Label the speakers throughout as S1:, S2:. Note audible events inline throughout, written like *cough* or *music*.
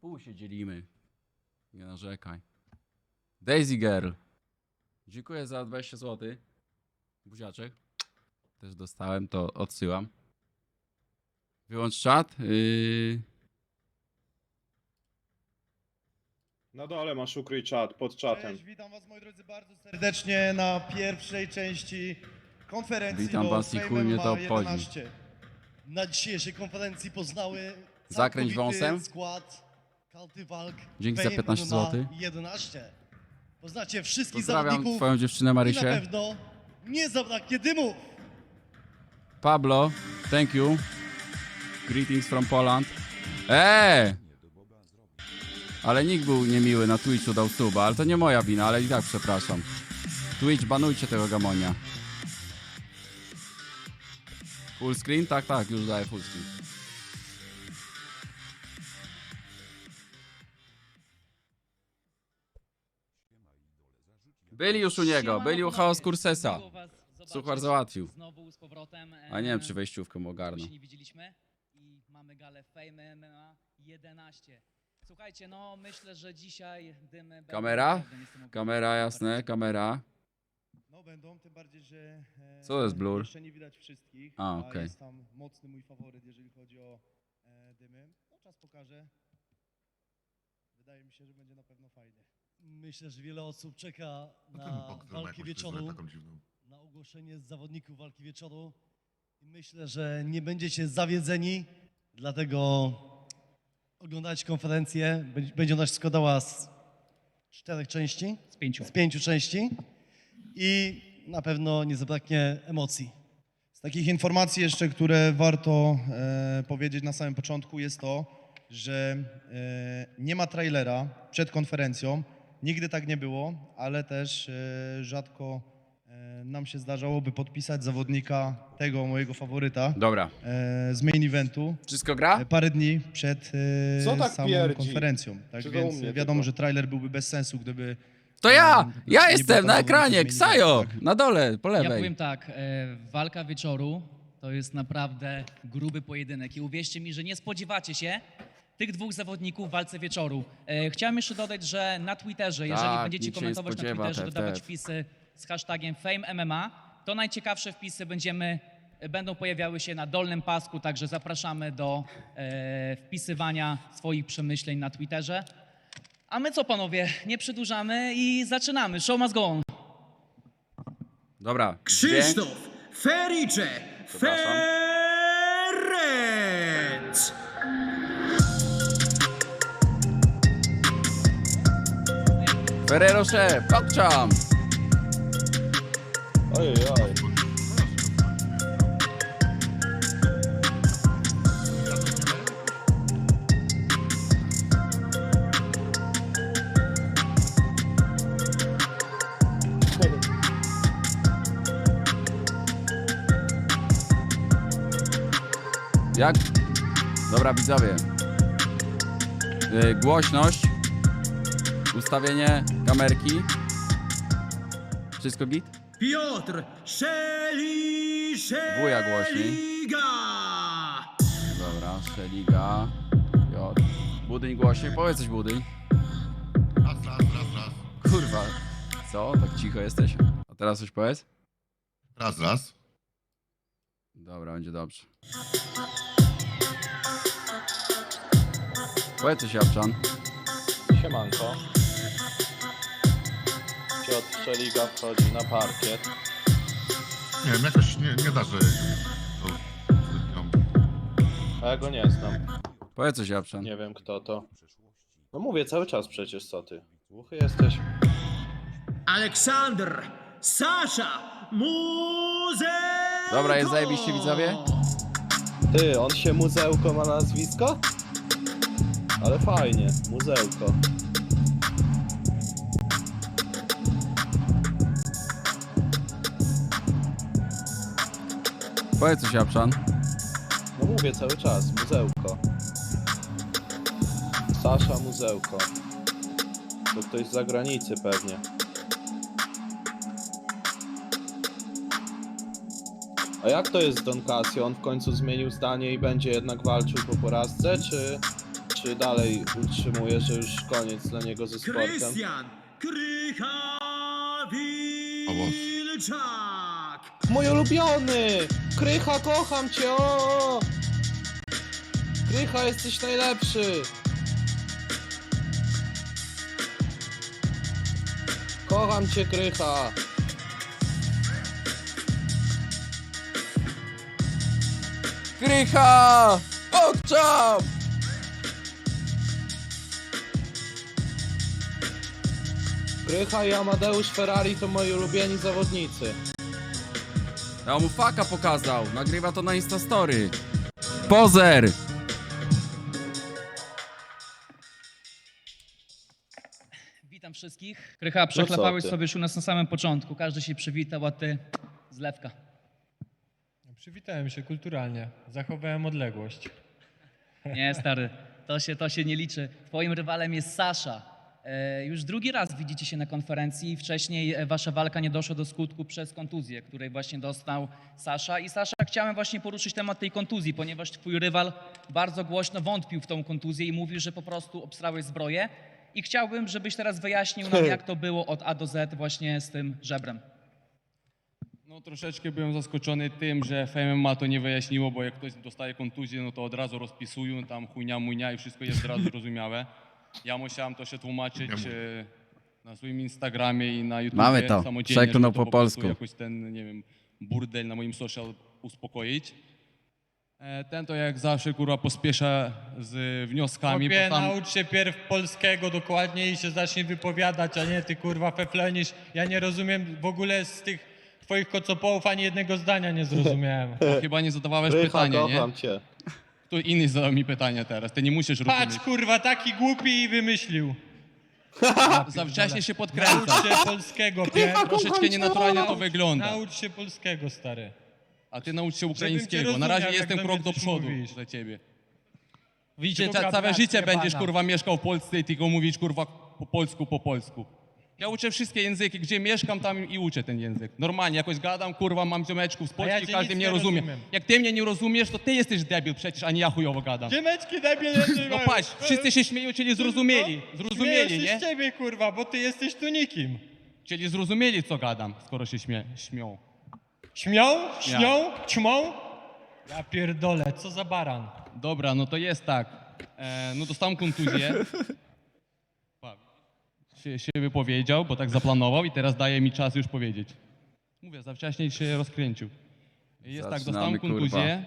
S1: pół się dzielimy. Nie narzekaj. Daisy Girl. Dziękuję za 20 zł. Buziaczek. Też dostałem, to odsyłam. Wyłącz czat. Yy...
S2: Na dole masz ukryj czat, pod czatem.
S3: Cześć, witam was moi drodzy bardzo serdecznie na pierwszej części konferencji
S1: Witam
S3: do
S1: was i chuj mnie to obchodzi.
S3: 11. Na dzisiejszej konferencji poznały
S1: Zakręć
S3: całkowity
S1: wąsem.
S3: skład
S1: Dzięki za
S3: Fame
S1: 15
S3: MMA
S1: zł.
S3: 11. Poznacie wszystkich
S1: Pozdrawiam
S3: zawodników
S1: twoją dziewczynę
S3: i na
S1: Marysię.
S3: pewno nie zabraknie dymu.
S1: Pablo, thank you. Greetings from Poland. Eee! Ale nikt był niemiły na Twitchu, dał suba, ale to nie moja wina, ale i tak przepraszam. Twitch, banujcie tego gamonia. Full screen? Tak, tak, już daję full screen. Byli już u niego, byli u Chaos Kursesa. Suchar załatwił.
S4: Znowu z powrotem.
S1: A nie wiem, czy wejściówkę mu ogarnął.
S4: się nie widzieliśmy i mamy galę Fame MMA 11. Słuchajcie, no myślę, że dzisiaj dymy będą
S1: Kamera? Kamera, jasne, kamera.
S3: No będą, tym bardziej, że e,
S1: Co to jest blur?
S3: jeszcze nie widać wszystkich,
S1: A,
S3: a
S1: okej.
S3: jest tam mocny mój faworyt, jeżeli chodzi o e, dymy. No czas pokaże. Wydaje mi się, że będzie na pewno fajnie. Myślę, że wiele osób czeka
S5: No
S3: na
S5: bok, który ma
S3: walkę
S5: jakąś fryzurę
S3: wieczoru,
S5: taką dziwną.
S3: na ogłoszenie zawodników walki wieczoru. I myślę, że nie będziecie zawiedzeni, dlatego oglądać konferencję. Będzie- Będzie ona się składała z czterech części
S4: Z pięciu.
S3: z pięciu części i na pewno nie zabraknie emocji. Z takich informacji jeszcze, które warto e, powiedzieć na samym początku jest to, że e, nie ma trailera przed konferencją. Nigdy tak nie było, ale też e, rzadko e, nam się zdarzałoby podpisać zawodnika tego mojego faworyta
S1: Dobra.
S3: e, z main eventu
S1: Wszystko gra?
S3: parę dni przed
S2: Co tak
S3: samą
S2: pierdzi?
S3: konferencją. Tak
S2: Czy
S3: więc wiadomo,
S2: tylko?
S3: że trailer byłby bez sensu, gdyby
S1: To ja! Ja jestem na ekranie, Ksajo!
S3: tak.
S1: Na dole, po
S4: Ja
S1: lewej.
S4: powiem tak, walka wieczoru to jest naprawdę gruby pojedynek i uwierzcie mi, że nie spodziewacie się tych dwóch zawodników w walce wieczoru. E, chciałem jeszcze dodać, że na Twitterze, jeżeli
S1: Tak,
S4: będziecie
S1: nikt się nie
S4: komentować na
S1: spodziewa,
S4: Twitterze, dodawać wpisy z hashtagiem FameMMA, to najciekawsze wpisy będziemy, będą pojawiały się na dolnym pasku, także zapraszamy do e, wpisywania swoich przemyśleń na Twitterze. A my co panowie, nie przedłużamy i zaczynamy. Show must go on.
S1: Dobra.
S6: Krzysztof Fericze
S1: Przepraszam.
S6: Ferenc!
S1: Ferrero Chef, Kokczam!
S2: Ojej, oj.
S1: Jak? Dobra, widzowie. Yy, głośność. Ustawienie kamerki. Wszystko git?
S6: Piotr Szeli
S1: Wuja głośniej.
S6: Szeliga!
S1: Dobra, Szeliga. Piotr. Budyń głośniej, powiedz coś Budyń.
S5: Raz, raz, raz, raz.
S1: Kurwa. Co? Tak cicho jesteś? A teraz coś powiedz?
S5: Raz, raz.
S1: Dobra, będzie dobrze. Powiedz coś, Japczan.
S2: Siemanko. Piotr Szeliga wchodzi na parkiet.
S5: Nie wiem, jakoś nie, nie darzę to zbytnią.
S2: A ja go nie znam.
S1: Powiedz coś, Japczan.
S2: Nie wiem kto to. No mówię cały czas przecież co ty. Głuchy jesteś.
S6: Aleksander Sasza Muzełko!
S1: Dobra, jest zajebiście, widzowie?
S2: Ty, on się Muzełko ma nazwisko? Ale fajnie, Muzełko.
S1: Powiedz coś, Japczan.
S2: No mówię cały czas, Muzełko. Sasza Muzełko. To ktoś z zagranicy pewnie. A jak to jest z Don Casio? On w końcu zmienił zdanie i będzie jednak walczył po porażce, czy, czy dalej utrzymuje, że już koniec dla niego ze sportem?
S6: Krystian Krycha Wilczak.
S2: Mój ulubiony! Krycha, kocham cię! O! Krycha, jesteś najlepszy! Kocham cię, Krycha!
S1: Krycha! Okczam!
S2: Krycha i Amadeusz Ferrari to moi ulubieni zawodnicy.
S1: Ja mu faka pokazał. Nagrywa to na Instastory. Pozer!
S4: Witam wszystkich. Krycha, przeklepałeś
S2: ty?
S4: sobie już u nas na samym początku. Każdy się przywitał, a ty zlewka.
S7: Przywitałem się kulturalnie, zachowałem odległość.
S4: Nie, stary, to się, to się nie liczy. Twoim rywalem jest Sasza. E, już drugi raz widzicie się na konferencji. Wcześniej e, wasza walka nie doszła do skutku przez kontuzję, której właśnie dostał Sasza. I Sasza, chciałem właśnie poruszyć temat tej kontuzji, ponieważ twój rywal bardzo głośno wątpił w tą kontuzję i mówił, że po prostu obstrałeś zbroję. I chciałbym, żebyś teraz wyjaśnił nam, jak to było od A do Z właśnie z tym żebrem.
S8: No troszeczkę byłem zaskoczony tym, że FMMA to nie wyjaśniło, bo jak ktoś dostaje kontuzję, no to od razu rozpisują tam chujnia, mujnia i wszystko jest od razu *laughs* zrozumiałe. Ja musiałem to się tłumaczyć e, na swoim Instagramie i na YouTube.
S1: Mamy to.
S8: samodzielnie,
S1: Przeklnął
S8: żeby to
S1: po
S8: prostu
S1: polsku.
S8: jakoś ten, nie wiem, burdel na moim social uspokoić. E, Ten to jak zawsze kurwa pospiesza z wnioskami,
S7: Chłopie,
S8: bo sam...
S7: naucz się pierw polskiego dokładnie i się zacznij wypowiadać, a nie ty kurwa feflenisz. Ja nie rozumiem w ogóle z tych twoich kocopołów ani jednego zdania nie zrozumiałem. *laughs*
S8: chyba nie zadawałeś
S2: Krycha,
S8: pytania, nie?
S2: kocham cię.
S8: Kto inny zadał mi pytania teraz, ty nie musisz rozumieć.
S7: Patrz kurwa, taki głupi i wymyślił. *laughs*
S8: Za wcześnie się podkręca.
S7: Naucz się polskiego, pierw.
S8: Troszeczkę nienaturalnie to wygląda.
S7: Naucz się polskiego, stary.
S8: A ty naucz się ukraińskiego. Na razie
S7: rozumiał, jak
S8: jestem
S7: do
S8: krok
S7: mnie
S8: do
S7: coś
S8: przodu
S7: mówisz.
S8: dla ciebie. Widzicie, ca całe życie będziesz kurwa mieszkał w Polsce i tylko mówić kurwa po polsku, po polsku. Ja uczę wszystkie języki, gdzie mieszkam tam i uczę ten język. Normalnie, jakoś gadam, kurwa, mam ziomeczków z Polski,
S7: ja cię
S8: każdy
S7: nic
S8: mnie
S7: nie
S8: rozumie.
S7: rozumiem.
S8: Jak ty mnie nie rozumiesz, to ty jesteś debil przecież, a nie ja chujowo gadam.
S7: Ziemeczki debil
S8: No patrz, wszyscy się śmieją, czyli zrozumieli. Zrozumieli,
S7: Śmieję się
S8: nie?
S7: z ciebie kurwa, bo ty jesteś tu nikim.
S8: Czyli zrozumieli, co gadam, skoro się śmie śmią.
S7: Śmią? Śnią? Ćmą? Ja pierdolę, co za baran.
S8: Dobra, no to jest tak. E, no dostałem kontuzję. Się, się wypowiedział, bo tak zaplanował i teraz daje mi czas już powiedzieć. Mówię, za wcześnie się rozkręcił. Jest tak,
S1: Zaczynamy,
S8: dostałem kontuzję.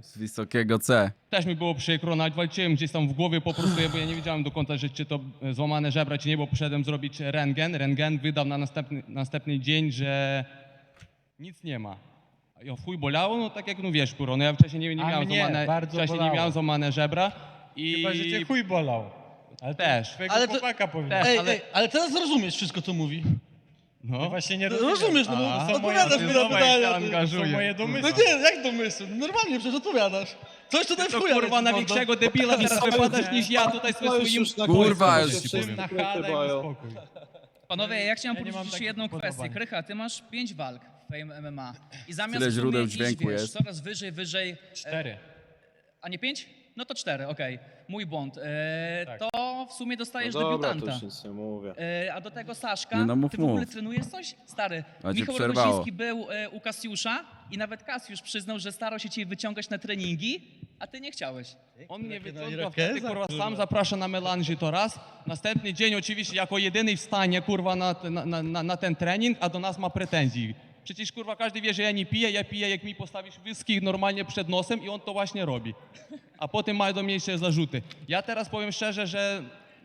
S1: Z wysokiego C.
S8: Też mi było przykro, nawet walczyłem gdzieś tam w głowie po prostu, bo ja nie wiedziałem do końca, że czy to e, złamane żebra, czy nie, bo poszedłem zrobić rentgen. Rentgen wydał na następny, następny dzień, że nic nie ma. Ja w chuj bolało, no tak jak no wiesz, kurwa, no ja wcześniej nie, nie
S7: A
S8: miałem
S7: mnie
S8: złamane,
S7: bardzo
S8: wcześniej nie
S7: bolało.
S8: miałem złamane żebra. I
S7: Chyba, że cię chuj bolał. Ale
S8: Też.
S9: Ale to-
S7: chłopaka powinien.
S9: Ej,
S8: ale-
S9: ej, ale teraz rozumiesz wszystko, co mówi.
S8: no.
S7: Właśnie nie
S9: No,
S7: rozumiem.
S9: rozumiesz, no bo
S8: A,
S7: to są moje
S9: odpowiadasz mi na pytania. ty.
S7: są moje
S9: No
S7: domysły.
S9: nie, jak domysł? Normalnie przecież odpowiadasz. Coś tutaj
S8: To
S9: w chuja
S8: kurwa na
S9: leci, mordo.
S8: większego debila teraz wypadasz niż ja tutaj ze
S2: To
S8: swoim...
S2: już na
S1: Kurwa,
S2: końcu,
S1: już
S2: się
S1: ci
S2: wszyscy
S7: i spokój.
S4: Panowie, ja chciałem
S7: Ja nie mam
S4: poruszyć
S7: takich
S4: jedną kwestię. Krycha, ty masz pięć walk w Fame MMA. I zamiast
S1: Tyle
S4: w sumie
S1: źródeł
S4: iść,
S1: dźwięku
S4: wiesz,
S1: jest.
S4: coraz wyżej, wyżej, e,
S7: Cztery.
S4: a nie pięć? No to cztery, okej. Mój błąd. E,
S7: Tak.
S4: To w sumie
S2: No
S4: dostajesz
S2: dobra, to
S4: debiutanta.
S2: już nic nie mówię.
S4: E, a do tego Saszka,
S1: Nie no, mów,
S4: ty w ogóle
S1: mów.
S4: trenujesz coś? Stary,
S1: A cię
S4: Michał
S1: przerwało.
S4: Rogosiński był e, u Kasiusza i nawet Kasiusz przyznał, że starał się cię wyciągać na treningi, a ty nie chciałeś.
S8: On mnie
S9: irokeza,
S8: wtedy, kurwa, sam zaprasza na melanży to raz. Następny dzień oczywiście jako jedyny wstanie, kurwa, na, na, na, na ten trening, a do nas ma pretensji. Przecież, kurwa, każdy wie, że ja nie piję, ja piję, jak mi postawisz whisky normalnie przed nosem i on to właśnie robi. A potem ma do mnie jeszcze zarzuty. Ja teraz powiem szczerze, że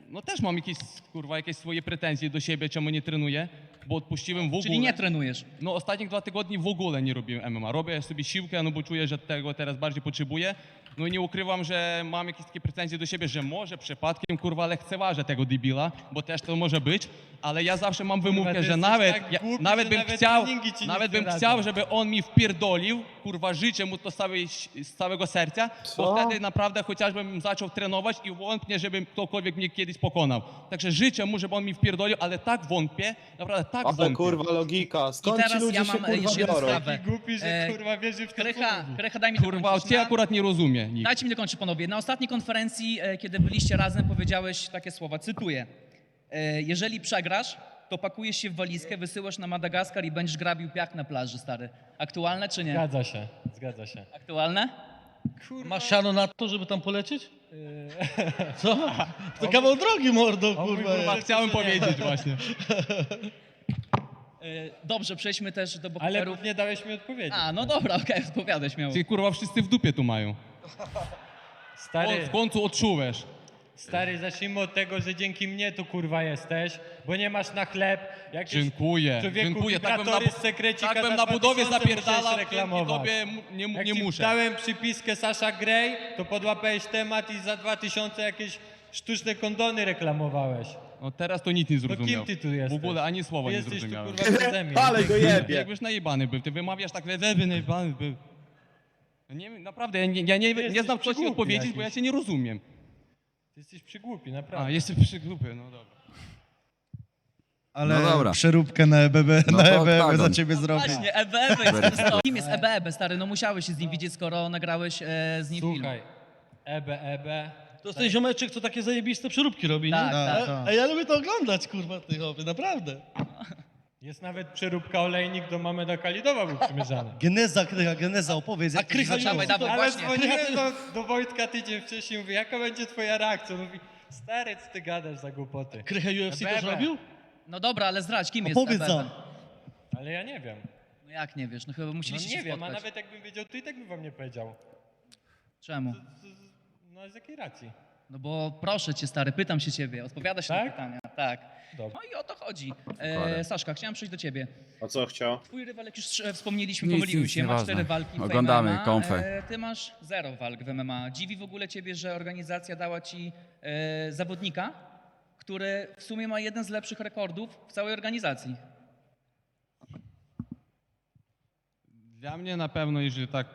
S8: no też mam jakieś, kurwa, jakieś swoje pretensje do siebie, czemu nie trenuję, bo odpuściłem w ogóle.
S4: Czyli nie trenujesz.
S8: No ostatnich dwa tygodni w ogóle nie robiłem MMA. Robię sobie siłkę, no bo czuję, że tego teraz bardziej potrzebuję. No i nie ukrywam, że mam jakieś takie pretensje do siebie, że może przypadkiem kurwa lekceważę tego debila, bo też to może być, ale ja zawsze mam wymówkę,
S7: ty
S8: że
S7: jesteś
S8: nawet,
S7: tak
S8: ja,
S7: głupi,
S8: nawet
S7: że
S8: bym
S7: nawet
S8: chciał,
S7: treningi ci nie
S8: nawet bym chciał, żeby on mi wpierdolił, kurwa życzę mu to z, całej, z całego serca,
S2: Co?
S8: bo wtedy naprawdę chociażbym zaczął trenować i wątpię, żeby ktokolwiek mnie kiedyś pokonał. Także życzę mu, żeby on mi wpierdolił, ale tak wątpię, naprawdę tak
S2: Ale
S8: wątpię.
S2: kurwa logika, skąd
S4: teraz
S2: ci ludzie
S4: ja
S2: się
S4: mam, e,
S2: kurwa
S4: jeszcze jedną
S2: biorą?
S4: sprawę.
S7: Taki głupi, że
S4: E,
S7: kurwa wierzy w to, co
S4: Krycha. Krycha, daj mi
S8: Kurwa,
S4: dokończyć.
S8: cię
S4: Na-
S8: akurat nie rozumiesz. Nikt.
S4: Dajcie mi dokończyć, panowie. Na ostatniej konferencji, e, kiedy byliście razem, powiedziałeś takie słowa, cytuję. E, Jeżeli przegrasz, to pakujesz się w walizkę, wysyłasz na Madagaskar i będziesz grabił piach na plaży, stary. Aktualne czy nie?
S7: Zgadza się, zgadza się.
S4: Aktualne?
S9: Masz siano na to, żeby tam polecieć? *laughs* Co? To kawał drogi, mordo, kurwa.
S7: kurwa.
S8: Chciałem powiedzieć właśnie. *laughs*
S4: E, Dobrze, przejdźmy też do
S7: Ale nie dałeś mi odpowiedzi.
S4: A, no dobra, okej, odpowiadaj śmiało.
S8: Ty kurwa wszyscy w dupie tu mają.
S7: Stary,
S8: W końcu odczułeś.
S7: stary, zacznijmy od tego, że dzięki mnie tu kurwa jesteś, bo nie masz na chleb. Jakieś
S8: Dziękuję,
S7: człowieku
S8: dziękuję. Tak bym na,
S7: wibratory z sekrecika
S8: tak bym
S7: za
S8: na budowie
S7: 2000
S8: zapierdalał,
S7: musiałeś
S8: dzięki
S7: reklamować.
S8: tobie mu- nie,
S7: Jak
S8: nie
S7: ci
S8: muszę.
S7: dałem przypiskę Sasha Grey, to podłapałeś temat i za 2000 jakieś sztuczne kondony reklamowałeś.
S8: No teraz to nic nie zrozumiał.
S7: kim ty tu jesteś?
S8: W ogóle ani słowa
S7: Ty
S8: nie
S7: jesteś tu
S8: zrozumiałem.
S7: kurwa przeze mnie. *laughs*
S2: Ale go jebie.
S8: Jakbyś najebany był, ty wymawiasz tak, najebany był. No Nie, wiem, naprawdę, ja nie, ja nie, nie
S7: jesteś
S8: znam co ci
S7: przygłupi
S8: odpowiedzieć, bo ja
S7: jakiś.
S8: cię nie rozumiem.
S7: Ty jesteś przygłupi, naprawdę.
S8: A, jestem przy grupie, no dobra.
S3: Ale
S1: No dobra.
S3: przeróbkę na EBB,
S1: No
S3: na
S1: to
S3: EBB za ciebie zrobię.
S4: Właśnie, EBEB jest. Kim jest EBEB, stary? No musiałeś się z nim widzieć, skoro nagrałeś e, z nim film.
S7: Słuchaj, ebe, ebe.
S9: To jest ten ziomeczek, co takie zajebiste przeróbki robi,
S4: Tak,
S9: nie?
S4: tak,
S9: A-
S3: tak.
S9: A ja lubię to oglądać, kurwa, ty chłopie, naprawdę. *laughs*
S7: Jest nawet przeróbka olejnik do Mameda Kalidowa był przymierzany. *laughs*
S3: Geneza, krycha, geneza, opowiedz.
S9: A krycha.
S4: Dawaj, dawaj,
S7: Ale
S4: właśnie.
S7: dzwoniłem *laughs* do, do Wojtka tydzień wcześniej, mówię, jaka będzie twoja reakcja? On Mówi, stary, co ty gadasz za głupoty?
S9: Krychę UFC też robił?
S4: No dobra, ale zdradź, kim jest
S3: Opowiedz.
S7: Ale ja nie wiem.
S4: No jak nie wiesz? No chyba
S7: No
S4: musieliście
S7: nie
S4: się
S7: wiem, a
S4: spotkać.
S7: nawet jakbym wiedział, to i tak bym wam nie powiedział.
S4: Czemu?
S7: No z jakiej racji?
S4: No bo proszę cię, stary, pytam się ciebie, odpowiadasz
S7: Tak?
S4: na pytania. Tak.
S7: Dobra.
S4: No i o to chodzi. E, Saszka, chciałem przejść do ciebie.
S2: A co chciał?
S4: Twój rywal, jak już e, wspomnieliśmy,
S1: Nic,
S4: pomyliły
S1: nic,
S4: się, ma
S1: nieważne.
S4: cztery walki w
S1: Oglądamy
S4: MMA.
S1: konfę.
S4: E, ty masz zero walk w MMA. Dziwi w ogóle ciebie, że organizacja dała ci e, zawodnika, który w sumie ma jeden z lepszych rekordów w całej organizacji.
S8: Dla mnie na pewno, jeżeli tak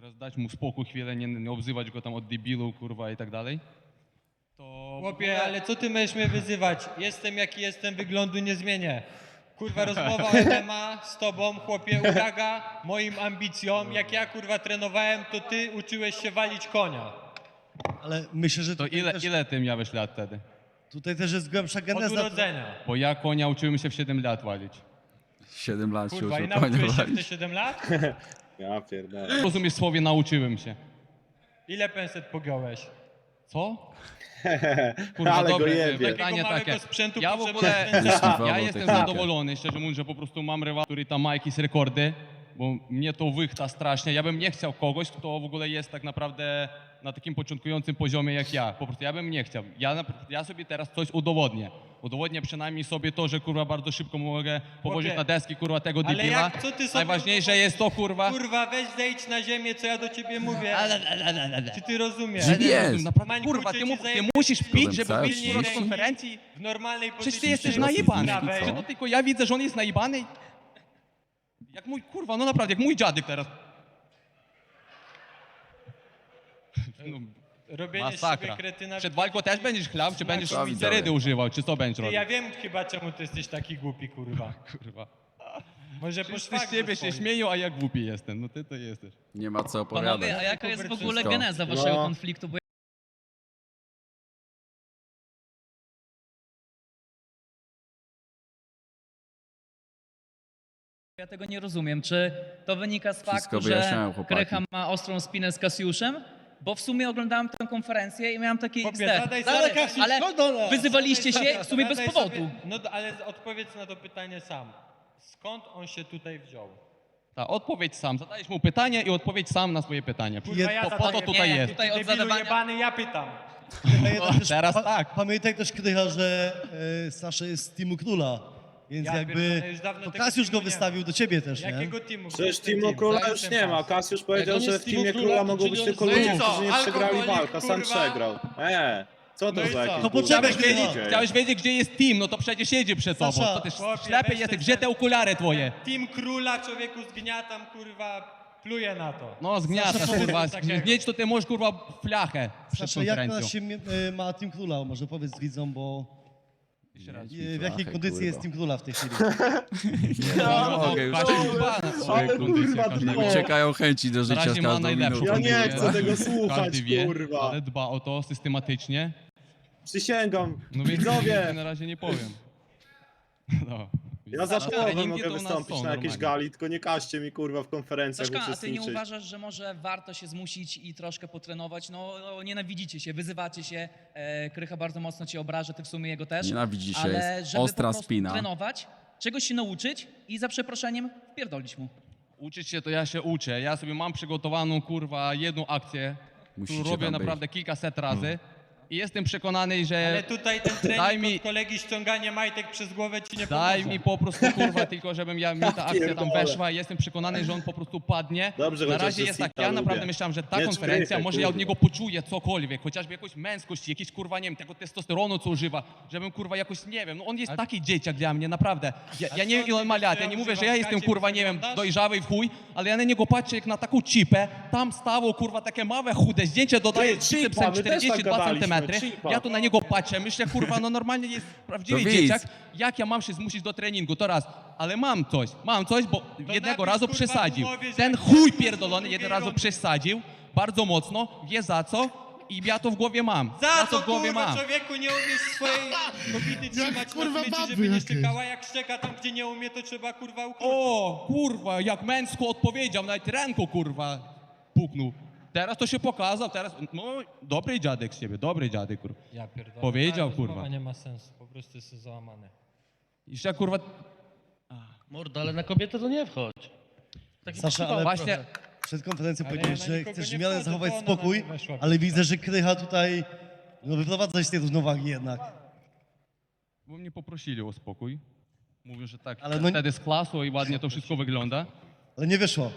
S8: teraz dać mu spokój chwilę, nie, nie obzywać go tam od debilu, kurwa i tak dalej, to...
S7: Chłopie, ale co ty będziesz mnie wyzywać? Jestem jaki jestem, wyglądu nie zmienię. Kurwa, rozmowa o *laughs* MMA z tobą, chłopie, uwaga moim ambicjom. Jak ja, kurwa, trenowałem, to ty uczyłeś się walić konia.
S3: Ale myślę, że
S8: To
S3: tutaj,
S8: ile,
S3: też,
S8: ile ty miałeś lat wtedy?
S3: tutaj też jest głębsza
S7: Od
S3: geneza.
S7: urodzenia.
S8: Bo ja konia uczyłem się w 7 lat walić.
S1: 7 lat się
S7: Kurwa, i
S1: uczył konia
S7: nauczyłeś się w te
S1: walić.
S7: 7 lat? *laughs*
S2: Ja pierdolę.
S8: Rozumiesz słowie, nauczyłem się.
S7: Ile penset pogiąłeś?
S8: Co? *laughs*
S2: Ale go
S8: dobre,
S2: jebie.
S8: pytanie
S7: małego
S8: takie.
S7: sprzętu
S8: Ja w ogóle, *laughs* ja jestem zadowolony, szczerze mówiąc, że po prostu mam rywala, który tam ma jakieś rekordy, bo mnie to wychta strasznie. Ja bym nie chciał kogoś, kto w ogóle jest tak naprawdę na takim początkującym poziomie jak ja. Po prostu ja bym nie chciał. Ja, na- ja sobie teraz coś udowodnię. Udowodnię przynajmniej sobie to, że kurwa bardzo szybko mogę położyć
S7: Chłopie,
S8: na deski kurwa tego
S7: ale
S8: debila.
S7: jak- co ty sobie
S8: Najważniejsze jest to kurwa.
S7: Kurwa, weź zejdź na ziemię, co ja do ciebie mówię. Czy ty rozumiesz?
S1: Dziwi jest.
S8: Naprawdę,
S7: Mańku,
S8: kurwa,
S7: cię
S8: ty, mu, ty musisz pić, żeby
S1: cały
S8: być na
S1: wściekły.
S8: konferencji.
S7: W normalnej pozycji.
S8: Przecież ty jesteś najebany. Że to tylko ja widzę, że on jest najebany. Jak mój, kurwa, no naprawdę, jak mój dziadek teraz. No,
S7: Robienie z
S8: masakra.
S7: siebie kretyna.
S8: Przed walką też będziesz chlał, czy będziesz
S1: Sławi
S8: sterydy
S1: dalej.
S8: używał, czy co będziesz
S7: Ty,
S8: robił?
S7: ja wiem chyba, czemu ty jesteś taki głupi, kurwa. *laughs*
S8: Kurwa.
S7: Może
S8: Wszyscy
S7: poszwag
S8: z ciebie się śmieją, a ja głupi jestem. No ty to jesteś.
S1: Nie ma co
S4: Panowie, a
S1: opowiadać.
S4: jaka jest w ogóle
S1: Wszystko.
S4: geneza waszego
S2: No.
S4: konfliktu? Bo Ja tego nie rozumiem. Czy to wynika z
S1: Wszystko
S4: faktu, że
S1: wyjaśniają chłopaki.
S4: Krycha ma ostrą spinę z Kasiuszem? Bo w sumie oglądałem tę konferencję i miałem takie
S7: Chłopie,
S4: XD.
S7: zadaj
S4: Ale,
S9: Kasiusz,
S4: ale
S9: chodź do nas.
S4: wyzywaliście się w sumie bez
S7: Zadaj
S4: powodu.
S7: Sobie, no d- ale odpowiedz na to pytanie sam. Skąd on się tutaj wziął?
S8: Ta, odpowiedź sam. Zadajesz mu pytanie i odpowiedź sam na swoje pytanie.
S7: Kurwa, ja
S8: po, po to
S7: zadaję-
S8: tutaj
S4: Nie,
S8: jest.
S4: tutaj od
S7: Debilu
S4: zadawania-
S7: jebany, ja pytam.
S3: Pamiętaj *laughs* też,
S8: teraz
S3: pa-
S8: tak.
S3: Pamiętaj też, Krycha, że e, Sasza jest z teamu króla. Więc
S7: Ja
S3: jakby
S7: pierdolę, już dawno
S3: to
S7: tego
S3: Kasiusz
S7: teamu
S3: go
S7: nie
S3: wystawił do ciebie też, nie?
S7: Jakiego teamu?
S2: Przecież
S7: jest ten
S2: Timo? Króla już nie ma.
S7: pas.
S2: Kasiusz powiedział,
S9: on
S2: że
S9: jest
S2: w teamie Króla mogą być tylko ludzie,
S7: No i co?
S2: którzy nie przegrali
S7: Alkoholik,
S2: walk, a sam
S7: kurwa.
S2: przegrał. Eee, co to
S7: No i
S2: za
S7: co?
S2: jakiś
S3: To poczekaj,
S2: dzień
S3: Krycha.
S2: idzie?
S8: Chciałeś wiedzieć, gdzie jest team, no to przecież jedzie przed tobą.
S3: Sasza,
S8: To ty
S7: chłopie,
S8: ślepy
S7: weź
S8: jesteś.
S7: te-
S8: Gdzie te okulary twoje?
S7: Team króla człowieku zgniatam, kurwa, pluję na to.
S8: No zgniatasz,
S3: Sasza,
S8: kurwa.
S7: powiedz takiego.
S8: Zgnieć to ty możesz, kurwa, flachę przed
S3: jak
S8: konferencją.
S3: się mie- e, ma team króla? Może powiedz widzom, bo
S8: Jeszcze raz.
S3: W jakiej kondycji jest Team Króla w tej chwili? *laughs*
S1: No, mogę już.
S8: Każdy ma swoje kondycje, każdego.
S1: Uciekają chęci do życia z
S8: razie ma
S1: każdą
S8: najlepszą
S1: minutą.
S10: Ja nie chcę tego słuchać,
S8: Każdy wie,
S10: kurwa.
S8: ale dba o to systematycznie.
S10: Przysięgam.
S8: No więc
S10: Widzowie,
S8: na razie nie powiem. *laughs* No.
S10: Ja za połowę
S8: Treningi
S10: mogę
S8: to u nas
S10: wystąpić
S8: są
S10: na jakiejś
S8: normalnie.
S10: gali, tylko nie każcie mi kurwa w konferencjach
S4: Saszka, a ty nie
S10: uczestniczyć.
S4: uważasz, że może warto się zmusić i troszkę potrenować? No, no nienawidzicie się, wyzywacie się, e, Krycha bardzo mocno cię obraża, ty w sumie jego też.
S1: Nienawidzi się,
S4: ale
S1: jest
S4: żeby
S1: ostra
S4: po prostu
S1: spina.
S4: trenować, czegoś się nauczyć i za przeproszeniem wpierdolić mu.
S8: Uczyć się to ja się uczę. Ja sobie mam przygotowaną kurwa jedną akcję,
S1: Musicie
S8: którą robię
S1: tam
S8: naprawdę
S1: być.
S8: kilkaset razy. I jestem przekonany, że
S7: Ale tutaj ten trening
S8: Daj mi-
S7: od kolegi ściąganie majtek przez głowę ci nie
S8: Daj
S7: pomoże.
S8: mi po prostu kurwa tylko, żebym ja mi ta akcja tam
S10: pierdolę.
S8: weszła i jestem przekonany, że on po prostu padnie.
S10: Dobrze,
S8: Na
S10: chociaż,
S8: razie jest tak,
S10: Sita
S8: ja
S10: lubię.
S8: naprawdę myślałem, że ta
S10: Nie
S8: konferencja, może ja od
S10: kurwa.
S8: niego poczuję cokolwiek, chociażby jakąś męskość, jakiś kurwa, nie wiem, tego testosteronu, co używa, żebym kurwa jakoś, nie wiem, no on jest taki dzieciak dla mnie, naprawdę. Ja, ja nie wiem ile on ma lat, ja nie mówię, że ja jestem kurwa, nie wiem, dojrzały w chuj, ale ja na niego patrzę jak na taką cipę, tam stało kurwa takie małe, chude zdjęcie, dodaje
S10: Ty, chipa, my też tak
S8: 42
S10: gadaliśmy, chipa.
S8: ja tu na niego patrzę, myślę kurwa, no normalnie jest prawdziwy
S1: To widz.
S8: dzieciak, jak ja mam się zmusić do treningu, to raz, ale mam coś, mam coś, bo jednego
S7: napisz,
S8: razu
S7: kurwa,
S8: przesadził.
S7: w że
S8: Ten
S7: jak
S8: chuj pierdolony
S7: drugiej
S8: jeden razu
S7: rundy.
S8: przesadził, bardzo mocno, wie za co i ja to w głowie mam.
S7: Za
S8: ja
S7: to
S8: to w głowie
S7: kurwa
S8: mam.
S7: człowieku nie umiesz swojej *laughs* kobiety trzymać
S5: kurwa
S7: na smyczy,
S5: baby
S7: żeby nie
S5: jakieś.
S7: szczekała, jak szczeka tam, gdzie nie umie, to trzeba kurwa ukrócić.
S8: O, kurwa, jak męsko odpowiedział, nawet ręką kurwa puknął. Teraz to się pokazał, teraz, no, dobry dziadek z ciebie, dobry dziadek, kurwa.
S7: Ja pierdolę.
S8: Powiedział,
S7: ta rozmowa
S8: kurwa.
S7: nie ma sensu, po prostu jest załamany.
S8: Jeszcze kurwa,
S9: Morda, ale na kobietę to nie wchodź. Taki
S3: Sasza, ale-
S8: właśnie,
S3: Przed konferencją
S7: Ale
S3: powiedziałeś,
S7: ja na
S3: że
S7: nikogo
S3: chcesz
S7: nie wchodzę,
S3: zachować
S7: ona
S3: spokój,
S7: na mnie weszła.
S3: ale widzę, że Krycha tutaj no, wyprowadza się z tej równowagi jednak.
S8: bo mnie poprosili o spokój. Mówią, że tak,
S3: Ale no-
S8: wtedy z klasu i ładnie to wszystko wygląda.
S3: Ale nie wyszło.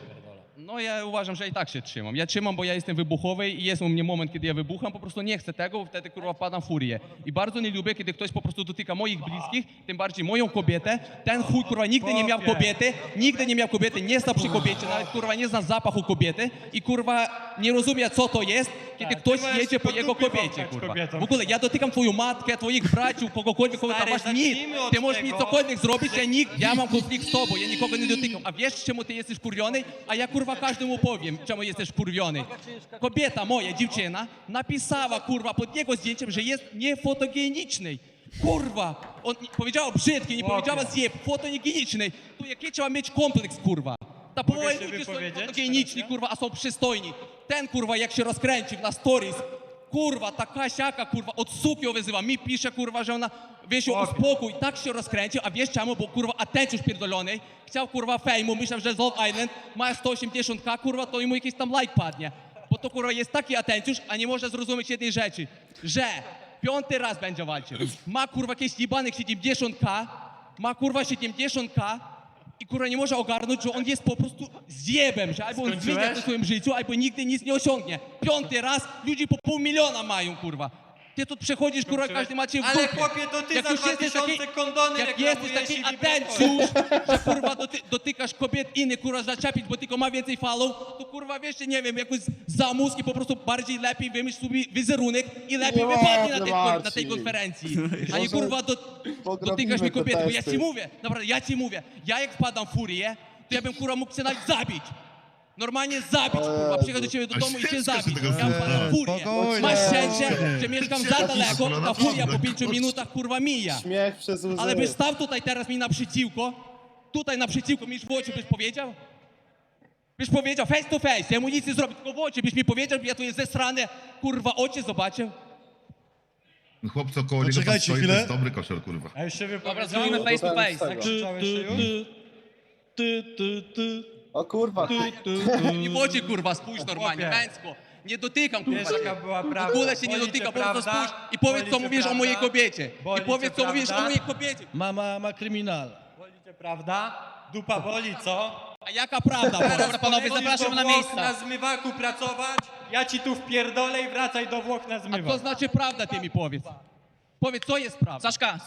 S8: No ja uważam, że i tak się trzymam. Ja trzymam, bo ja jestem wybuchowy i jest u mnie moment, kiedy ja wybucham, po prostu nie chcę tego, wtedy kurwa padam w furię. I bardzo nie lubię, kiedy ktoś po prostu dotyka moich bliskich, tym bardziej moją kobietę. Ten chuj kurwa nigdy nie miał kobiety, nigdy nie miał kobiety, nie stał przy kobiecie, nawet kurwa nie zna zapachu kobiety i kurwa nie rozumie co to jest, kiedy
S7: Tak,
S8: ktoś jedzie po jego kobiecie, kurwa. W ogóle ja dotykam twoją matkę, twoich braci, kogokolwiek, kogo tam masz, nic. Ty możesz mi cokolwiek zrobić, ja, nikt, ja mam konflikt z tobą, ja nikogo nie dotykam. A wiesz, czemu ty jesteś kurwiony? A ja kurwa każdemu powiem, czemu jesteś kurwiony. Kobieta moja, dziewczyna, napisała kurwa pod jego zdjęciem, że jest niefotogeniczny. Kurwa! On nie- powiedziała brzydki, nie powiedziała zjeb, fotogeniczny. Tu jaki trzeba mieć kompleks, kurwa. Ta połowa ludzi są
S7: wypowiedzieć
S8: fotogeniczni, kurwa, a są przystojni. Ten kurwa jak się rozkręcił na stories, kurwa, taka siaka, kurwa, od ją wyzywa. Mi pisze, kurwa, że ona, wiesz, ją uspokój, tak się rozkręcił, a wiesz czemu, bo kurwa atencjusz pierdolony, chciał kurwa fejmu, myślał, że Love Island ma 180k, kurwa, to mu jakiś tam like padnie. Bo to kurwa jest taki atencjusz, a nie może zrozumieć jednej rzeczy, że piąty raz będzie walczył. Ma kurwa jakieś jebanych 70k, ma kurwa 70k, i kurwa nie może ogarnąć, że on jest po prostu zjebem, że albo on
S7: Skończyłeś?
S8: zmienia w swoim życiu, albo nigdy nic nie osiągnie. Piąty raz ludzie po pół miliona mają, kurwa. Ty tu przechodzisz, kurwa, każdy macie w
S7: Ale
S8: dupie.
S7: chłopie, to ty
S8: Jak
S7: za
S8: już jesteś
S7: 2000
S8: taki-
S7: kondony
S8: Jak jesteś
S7: reklamujesz
S8: taki
S7: i
S8: atencjusz, że kurwa doty, dotykasz kobiet innych, kurwa, zaczepić, bo tylko ma więcej falów, to kurwa, wiesz, nie wiem, jakoś za mózg i po prostu bardziej lepiej wymyśl sobie wizerunek i lepiej
S10: Nie
S8: wypadnie na tej, na tej
S10: Marcin.
S8: konferencji. *laughs* A nie
S10: Może
S8: kurwa do, dotykasz mi
S10: te
S8: kobiety, bo ja
S10: testy.
S8: ci mówię, naprawdę, ja ci mówię, ja jak wpadam w furię, to ja bym kurwa mógł cię nawet zabić. Normalnie zabić, kurwa, przyjechać do ciebie do domu i cię zabić. Ja wpadam w furię.
S3: spokojnie.
S8: Masz szczęście, że mieszkam za daleko,
S5: no
S8: ta furia po pięciu minutach kurwa mija.
S10: Śmiech przez łzy.
S8: Ale byś stał tutaj teraz mi naprzeciwko, tutaj naprzeciwko mi w oczy byś powiedział? Byś powiedział face to face, ja mu nic nie zrobię, tylko w oczy byś mi powiedział, ja tu jest zesrane, kurwa, oczy zobaczył.
S5: Chłop, co koło niego tam
S3: Poczekajcie
S5: stoi, to
S3: chwilę.
S5: jest dobry koszer, kurwa.
S7: A już się
S4: Dobra,
S7: wypowiedział.
S4: zrobimy face to face.
S9: ty, ty, ty,
S10: O kurwa.
S9: ty,
S8: Mi w oczy, kurwa, spójrz normalnie,
S7: Chłopie.
S8: męsko. Nie dotykam, kurwa.
S7: Wiesz, jaka była
S8: W
S7: prawda.
S8: ogóle się nie
S7: Boli
S8: dotyka,
S7: cię
S8: po prostu
S7: prawda?
S8: spójrz i powiedz,
S7: Boli
S8: co
S7: cię
S8: mówisz o
S7: prawda?
S8: mojej kobiecie.
S7: Boli
S8: I powiedz, co mówisz o mojej kobiecie.
S9: Ma, ma, kryminal.
S7: Boli cię, prawda? Dupa boli, co?
S8: A jaka prawda,
S4: Dobra, panowie,
S7: Polecisz
S4: zapraszam
S7: do
S4: na
S7: Włoch
S4: miejsca.
S7: na zmywaku pracować, ja ci tu wpierdolę i wracaj do Włoch na
S8: A co
S7: zmywak.
S8: znaczy prawda, ty mi powiedz. Powiedz, co jest prawda.
S4: Saszka,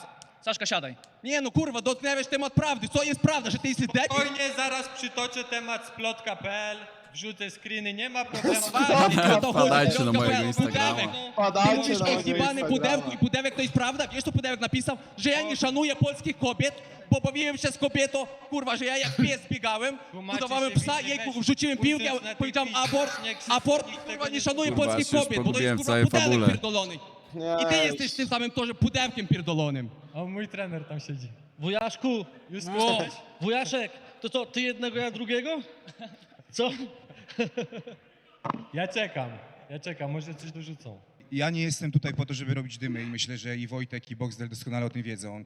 S4: Saszka, siadaj.
S8: Nie no, kurwa, dotknęłeś temat prawdy. Co jest prawda, że ty jesteś debil?
S7: Spokojnie, zaraz przytoczę temat splotka.pl. wrzucę screeny, nie ma problemu.
S8: Właśnie, o to chodzi.
S1: Wpadajcie na mojego
S8: Piotr,
S1: Instagrama.
S8: Pudełek. Ty
S10: Padajcie
S8: mówisz
S10: na
S8: o
S10: mojego Instagrama.
S8: pudełku i pudełek to jest prawda? Wiesz, co pudełek napisał? Że ja nie szanuję polskich kobiet, bo bawiłem się z kobietą, kurwa, że ja jak pies biegałem,
S7: Tłumaczy
S8: budowałem
S7: się,
S8: psa, jejku,
S7: weź
S8: wrzuciłem piłkę,
S7: na tej
S8: powiedziałem abort,
S7: nie
S8: abort,
S7: nikt
S8: kurwa, nie
S7: nie
S8: szanuję
S1: Kurwa,
S8: polskich
S1: już
S8: kobiet, bo to
S1: pogubiłem
S8: jest
S1: całej
S8: kurwa pudełek
S1: fabule.
S8: pierdolony.
S10: Nie,
S8: I ty jesteś tym samym to, że pudełkiem pierdolonym.
S7: O, mój trener tam siedzi.
S9: Wujaszku,
S7: Już
S9: o,
S7: słyszałeś?
S9: wujaszek, to co, ty jednego, ja drugiego? Co?
S7: Ja czekam, ja czekam, może coś dorzucą.
S11: Ja nie jestem tutaj po to, żeby robić dymy i myślę, że i Wojtek i Boxdel doskonale o tym wiedzą.